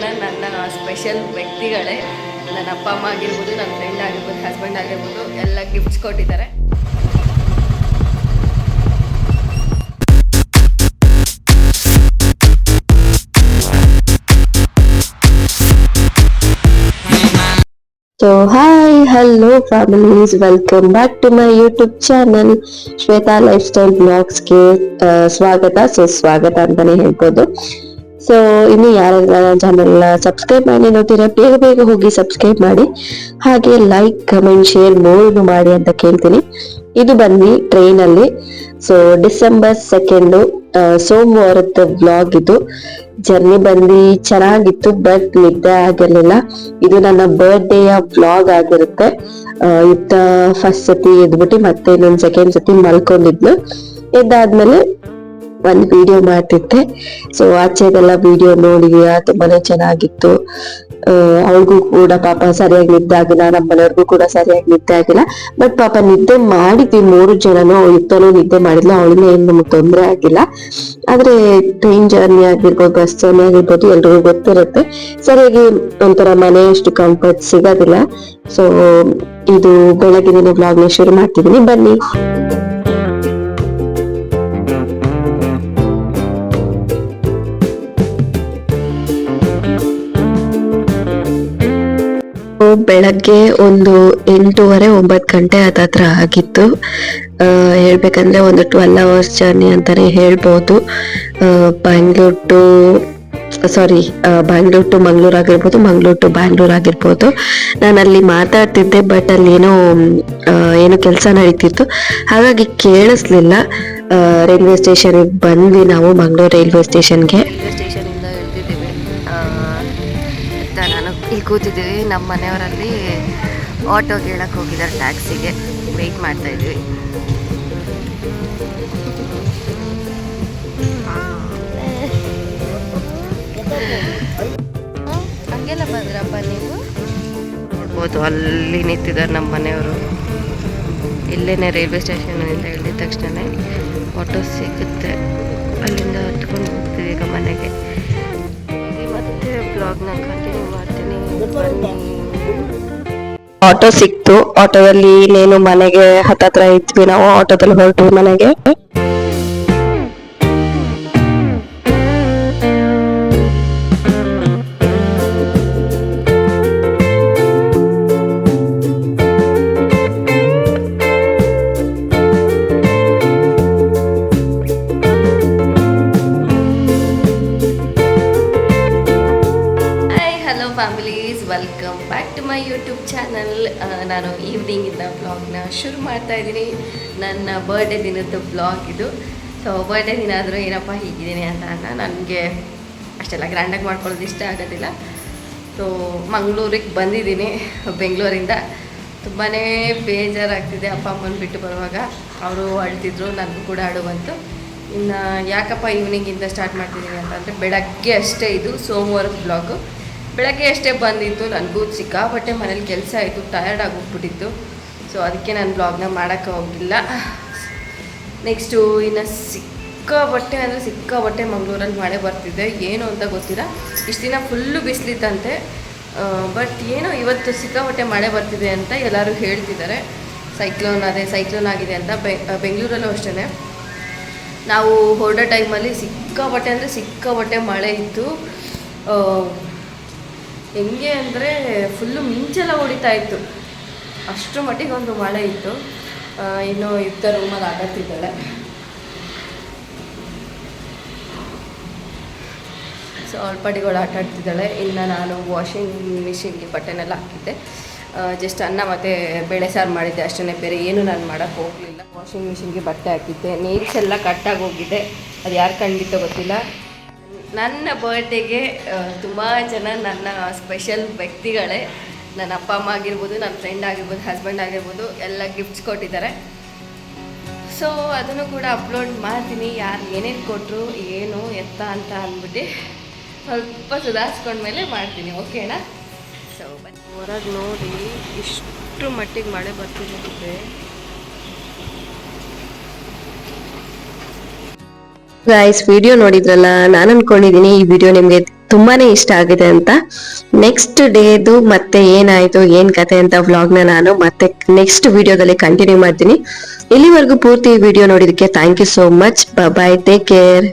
ಜನ ನನ್ನ ಸ್ಪೆಷಲ್ ವ್ಯಕ್ತಿಗಳೇ. ನನ್ನ ಅಪ್ಪ, ಅಮ್ಮ ಆಗಿರ್ಬೋದು, ನನ್ನ ಫ್ರೆಂಡ್ ಆಗಿರ್ಬೋದು ಹಸ್ಬೆಂಡ್ ಆಗಿರ್ಬೋದು, ಎಲ್ಲ ಗಿಫ್ಟ್ಸ್ ಕೊಟ್ಟಿದ್ದಾರೆ. So hi hello families welcome back to my YouTube channel Shweta lifestyle ಬ್ಲಾಗ್ಸ್ಗೆ ಸ್ವಾಗತ. ಸುಸ್ವಾಗತ ಅಂತಾನೆ ಹೇಳ್ಬೋದು. ಸೊ ಇನ್ನು ಯಾರೆಲ್ಲ ಚಾನಲ್ ಸಬ್ಸ್ಕ್ರೈಬ್ ಮಾಡಿ ನೋಡ್ತೀರಾ, ಬೇಗ ಬೇಗ ಹೋಗಿ ಸಬ್ಸ್ಕ್ರೈಬ್ ಮಾಡಿ. ಹಾಗೆ ಲೈಕ್ ಕಮೆಂಟ್ ಶೇರ್ ಮೂರು ಮಾಡಿ ಅಂತ ಕೇಳ್ತೀನಿ. ಇದು ಬನ್ನಿ ಟ್ರೈನ್ ಅಲ್ಲಿ. ಸೊ ಡಿಸೆಂಬರ್ ಸೆಕೆಂಡು ಸೋಮವಾರದ ವ್ಲಾಗ್ ಇದು. ಜರ್ನಿ ಬಂದು ಚೆನ್ನಾಗಿತ್ತು ಬಟ್ ನಿದ್ದೆ ಆಗಿರ್ಲಿಲ್ಲ. ಇದು ನನ್ನ ಬರ್ಡೇಯ ವ್ಲಾಗ್ ಆಗಿರುತ್ತೆ. ಇತ್ತ ಫಸ್ಟ್ ಸತಿ ಎದ್ಬಿಟ್ಟು ಮತ್ತೆ ಇನ್ನೊಂದ್ ಸೆಕೆಂಡ್ ಸತಿ ಮಲ್ಕೊಂಡಿದ್ಲು. ಎದ್ದಾದ್ಮೇಲೆ ಒಂದ್ ವಿಡಿಯೋ ಮಾಡ್ತಿದ್ದೆ. ಸೊ ಆಚೆದೆಲ್ಲ ವಿಡಿಯೋ ನೋಡಿದ್ಯಾ ತುಂಬಾನೇ ಚೆನ್ನಾಗಿತ್ತು. ಅವಳಿಗೂ ಕೂಡ ಪಾಪ ಸರಿಯಾಗಿ ನಿದ್ದೆ ಆಗಿಲ್ಲ ನಮ್ಮ ಮನೆಯವ್ರಿಗೂ ಕೂಡ ಸರಿಯಾಗಿ ನಿದ್ದೆ ಆಗಿಲ್ಲ. ಬಟ್ ಪಾಪ ನಿದ್ದೆ ಮಾಡಿದ್ವಿ. ಮೂರು ಜನನು ಇತ್ತನೂ ನಿದ್ದೆ ಮಾಡಿಲ್ಲ ಅವಳಿಂದ ಏನು ನಮ್ಗೆ ತೊಂದರೆ ಆಗಿಲ್ಲ. ಆದ್ರೆ ಟ್ರೈನ್ ಜರ್ನಿ ಆಗಿರ್ಬೋದು ಬಸ್ ಜರ್ನಿ ಆಗಿರ್ಬೋದು, ಎಲ್ರಿಗೂ ಗೊತ್ತಿರುತ್ತೆ. ಸರಿಯಾಗಿ ಒಂಥರ ಮನೆಯಷ್ಟು ಕಂಫರ್ಟ್ ಸಿಗೋದಿಲ್ಲ. ಸೊ ಇದು ಬೆಳಗಿನ ಬ್ಲಾಗ್ನ ಶುರು ಮಾಡ್ತಿದ್ದೀನಿ. ಬನ್ನಿ. ಬೆಳಗ್ಗೆ ಒಂದು ಎಂಟೂವರೆ, ಒಂಬತ್ತು ಗಂಟೆ ಹತ್ರ ಆಗಿತ್ತು. ಹೇಳಬೇಕಂದ್ರೆ ಒಂದು ಟ್ವೆಲ್ ಅವರ್ಸ್ ಜರ್ನಿ ಅಂತಾನೆ ಹೇಳ್ಬೋದು. Bangalore to sorry Bangalore to Mangalore ಆಗಿರ್ಬೋದು ಮಂಗ್ಳೂರ್ ಟು ಬ್ಯಾಂಗ್ಳೂರ್ ಆಗಿರ್ಬೋದು. ನಾನು ಅಲ್ಲಿ ಮಾತಾಡ್ತಿದ್ದೆ ಬಟ್ ಅಲ್ಲಿ ಏನೋ ಏನೋ ಕೆಲಸ ನಡೀತಿತ್ತು. ಹಾಗಾಗಿ ಕೇಳಿಸ್ಲಿಲ್ಲ. ರೈಲ್ವೆ ಸ್ಟೇಷನ್ಗೆ ಬಂದ್ವಿ ನಾವು ಮಂಗ್ಳೂರ್ ರೈಲ್ವೆ ಸ್ಟೇಷನ್ಗೆ ಕೂತಿದ್ದೀವಿ. ನಮ್ಮ ಮನೆಯವರಲ್ಲಿ ಆಟೋ ಕೇಳಕ್ಕೆ ಹೋಗಿದ್ದಾರೆ ಟ್ಯಾಕ್ಸಿಗೆ ವೆಯ್ಟ್ ಮಾಡ್ತಾ ಇದ್ದೀವಿ ಹಂಗೆಲ್ಲ ಬಂದ್ರಪ್ಪ ನೀವು? ನೋಡ್ಬೋದು. ಅಲ್ಲಿ ನಿಂತಿದ್ದಾರೆ ನಮ್ಮ ಮನೆಯವರು. ಇಲ್ಲೇನೆ ರೈಲ್ವೆ ಸ್ಟೇಷನ್ ಅಂತ ಹೇಳಿದ ತಕ್ಷಣ ಆಟೋ ಸಿಗುತ್ತೆ. ಅಲ್ಲಿಂದ ಹತ್ಕೊಂಡು ಹೋಗ್ತೀವಿ ಈಗ ಮನೆಗೆ. ಹೋಗಿ ಮತ್ತೆ ಬ್ಲಾಗ್ನ ಕಂಟಿನ್ಯೂ ಮಾಡ್ತೀನಿ. ಆಟೋ ಸಿಕ್ತು. ಆಟೋದಲ್ಲಿ ಇನ್ನೇನು ಮನೆಗೆ ಹತ್ತತ್ರ ಇದ್ವಿ ನಾವು. ಆಟೋದಲ್ಲಿ ಹೊರಟು ಮನೆಗೆ. ಚಾನಲ್ ನಾನು ಈವ್ನಿಂಗಿಂದ ಬ್ಲಾಗ್ನ ಶುರು ಮಾಡ್ತಾ ಇದ್ದೀನಿ. ನನ್ನ ಬರ್ಡೇ ದಿನದ ಬ್ಲಾಗ್ ಇದು. ಸೊ ಬರ್ಡೇ ದಿನ ಆದರೂ ಏನಪ್ಪ ಹೀಗಿದ್ದೀನಿ ಅಂತ ಅನ್ನ ನನಗೆ ಅಷ್ಟೆಲ್ಲ ಗ್ರ್ಯಾಂಡಾಗಿ ಮಾಡ್ಕೊಳ್ಳೋದು ಇಷ್ಟ ಆಗೋದಿಲ್ಲ. ಸೊ ಮಂಗಳೂರಿಗೆ ಬಂದಿದ್ದೀನಿ ಬೆಂಗಳೂರಿಂದ. ತುಂಬಾ ಬೇಜಾರಾಗ್ತಿದೆ ಅಪ್ಪ ಅಮ್ಮನ ಬಿಟ್ಟು ಬರುವಾಗ. ಅವರು ಅಳ್ತಿದ್ರು, ನನಗೂ ಕೂಡ ಅಳು ಬಂತು. ಇನ್ನು ಯಾಕಪ್ಪ ಈವ್ನಿಂಗಿಂದ ಸ್ಟಾರ್ಟ್ ಮಾಡ್ತಿದ್ದೀನಿ ಅಂತಂದರೆ ಬೆಳಗ್ಗೆ ಅಷ್ಟೇ ಇದು ಸೋಮವಾರದ ಬ್ಲಾಗು ಬೆಳಗ್ಗೆ ಅಷ್ಟೇ ಬಂದಿತ್ತು ನನಗೂ ಸಿಕ್ಕಾಪಟ್ಟೆ ಮನೇಲಿ ಕೆಲಸ ಆಯಿತು ಟಯರ್ಡ್ ಆಗೋಗ್ಬಿಟ್ಟಿತ್ತು. ಸೊ ಅದಕ್ಕೆ ನಾನು ಬ್ಲಾಗ್ನ ಮಾಡೋಕ್ಕೆ ಹೋಗಿಲ್ಲ. ನೆಕ್ಸ್ಟು ಇನ್ನು ಸಿಕ್ಕಾಪಟ್ಟೆ ಅಂದರೆ ಸಿಕ್ಕಾಪಟ್ಟೆ ಮಂಗಳೂರಲ್ಲಿ ಮಳೆ ಬರ್ತಿದೆ. ಏನು ಅಂತ ಗೊತ್ತಿಲ್ಲ. ಇಷ್ಟು ದಿನ ಫುಲ್ಲು ಬಿಸಿಲಿತ್ತಂತೆ. ಬಟ್ ಏನೋ ಇವತ್ತು ಸಿಕ್ಕಾಪಟ್ಟೆ ಮಳೆ ಬರ್ತಿದೆ ಅಂತ ಎಲ್ಲರೂ ಹೇಳ್ತಿದ್ದಾರೆ. ಸೈಕ್ಲೋನ್ ಅದೇ ಸೈಕ್ಲೋನ್ ಆಗಿದೆ ಅಂತ ಬೆಂಗಳೂರಲ್ಲೂ ಅಷ್ಟೇ ನಾವು ಹೊರಡೋ ಟೈಮಲ್ಲಿ ಸಿಕ್ಕಾಪಟ್ಟೆ ಅಂದರೆ ಸಿಕ್ಕಾಪಟ್ಟೆ ಮಳೆ ಇತ್ತು. ಹೆಂಗೆ ಅಂದರೆ ಫುಲ್ಲು ಮಿಂಚೆಲ್ಲ ಹೊಡಿತಾ ಇತ್ತು. ಅಷ್ಟರ ಮಟ್ಟಿಗೆ ಒಂದು ಮಳೆ ಇತ್ತು. ಇನ್ನು ಯುದ್ಧ ರೂಮಲ್ಲಿ ಆಗತ್ತಿದ್ದಾಳೆ. ಸೊ ಅವಳ ಆಟ ಆಡ್ತಿದ್ದಾಳೆ. ಇನ್ನು ನಾನು ವಾಷಿಂಗ್ ಮಿಷಿನ್ಗೆ ಬಟ್ಟೆನೆಲ್ಲ ಹಾಕಿದ್ದೆ. ಜಸ್ಟ್ ಅನ್ನ ಮತ್ತು ಬೇಳೆ ಸಾರು ಮಾಡಿದ್ದೆ. ಅಷ್ಟೇ ಬೇರೆ ಏನು ನಾನು ಮಾಡೋಕ್ಕೆ ಹೋಗಲಿಲ್ಲ. ವಾಷಿಂಗ್ ಮಿಷಿನ್ಗೆ ಬಟ್ಟೆ ಹಾಕಿದ್ದೆ. ನೀರ್ಸ್ ಎಲ್ಲ ಕಟ್ಟಾಗಿ ಹೋಗಿದೆ. ಅದು ಯಾರು ಕಂಡಿತ್ತೋ ಗೊತ್ತಿಲ್ಲ. ನನ್ನ ಬರ್ಡೇಗೆ ತುಂಬ ಜನ ನನ್ನ ಸ್ಪೆಷಲ್ ವ್ಯಕ್ತಿಗಳೇ. ನನ್ನ ಅಪ್ಪ, ಅಮ್ಮ ಆಗಿರ್ಬೋದು, ನನ್ನ ಫ್ರೆಂಡ್ ಆಗಿರ್ಬೋದು ಹಸ್ಬೆಂಡ್ ಆಗಿರ್ಬೋದು, ಎಲ್ಲ ಗಿಫ್ಟ್ಸ್ ಕೊಟ್ಟಿದ್ದಾರೆ. ಸೊ ಅದನ್ನು ಕೂಡ ಅಪ್ಲೋಡ್ ಮಾಡ್ತೀನಿ. ಯಾರು ಏನೇನು ಕೊಟ್ಟರು ಏನು, ಎತ್ತ ಅಂತ ಅಂದ್ಬಿಟ್ಟು ಸ್ವಲ್ಪ ಸುಧಾರಿಸ್ಕೊಂಡ್ಮೇಲೆ ಮಾಡ್ತೀನಿ. ಓಕೆನಾ ಸೊ ಬನ್ನಿ. ಹೊರಗೆ ನೋಡಿ, ಇಷ್ಟು ಮಟ್ಟಿಗೆ ಮಳೆ ಬರ್ತಿರುತ್ತೆ ಗೈಸ್ ವಿಡಿಯೋ ನೋಡಿದ್ರಲ್ಲ? ನಾನು ಅನ್ಕೊಂಡಿದೀನಿ, ಈ ವಿಡಿಯೋ ನಿಮ್ಗೆ ತುಂಬಾನೇ ಇಷ್ಟ ಆಗಿದೆ ಅಂತ. ನೆಕ್ಸ್ಟ್ ಡೇದು ಮತ್ತೆ ಏನಾಯ್ತು, ಏನ್ ಕತೆ ಅಂತ ವ್ಲಾಗ್ನ ನಾನು ಮತ್ತೆ ನೆಕ್ಸ್ಟ್ ವಿಡಿಯೋದಲ್ಲಿ ಕಂಟಿನ್ಯೂ ಮಾಡ್ತೀನಿ. ಇಲ್ಲಿವರೆಗೂ ಪೂರ್ತಿ video ನೋಡಿದಕ್ಕೆ thank you so much bye take care